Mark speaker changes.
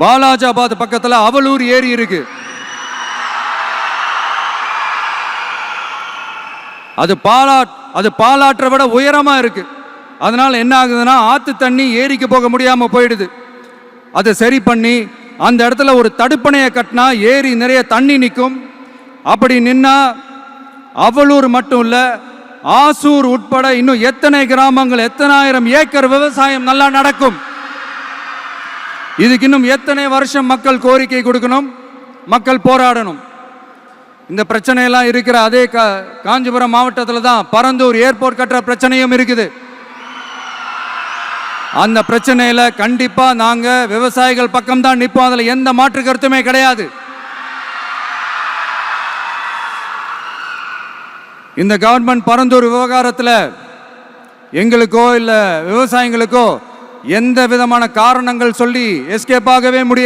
Speaker 1: பாலாஜாபாத் பக்கத்தில் அவலூர் ஏரி இருக்கு. அது பாலா அது பாலாற்றை விட உயரமாக இருக்கு. அதனால் என்ன ஆகுதுன்னா ஆற்று தண்ணி ஏரிக்கு போக முடியாமல் போயிடுது. அதை சரி பண்ணி அந்த இடத்துல ஒரு தடுப்பணையை கட்டினா ஏரி நிறைய தண்ணி நிற்கும். அப்படி நின்னா அவலூர் மட்டும் இல்லை ஆசூர் உட்பட இன்னும் எத்தனை கிராமங்கள் எத்தனாயிரம் ஏக்கர் விவசாயம் நல்லா நடக்கும். இதுக்கு இன்னும் எத்தனை வருஷம் மக்கள் கோரிக்கை கொடுக்கணும்? மக்கள் போராடணும். இந்த பிரச்சனையெல்லாம் இருக்கிற அதே கா காஞ்சிபுரம் மாவட்டத்தில் தான் பரந்தூர் ஏர்போர்ட் கட்டுற பிரச்சனையும் இருக்குது. அந்த பிரச்சனையில் கண்டிப்பாக நாங்கள் விவசாயிகள் பக்கம் தான் நிற்போம் அதில் எந்த மாற்று கருத்துமே கிடையாது. இந்த கவர்மெண்ட் பரந்தூர் விவகாரத்தில் எங்களுக்கோ இல்லை விவசாயிகளுக்கோ எந்த விதமான காரணங்கள் சொல்லி எஸ்கேப் ஆகவே முடியாது.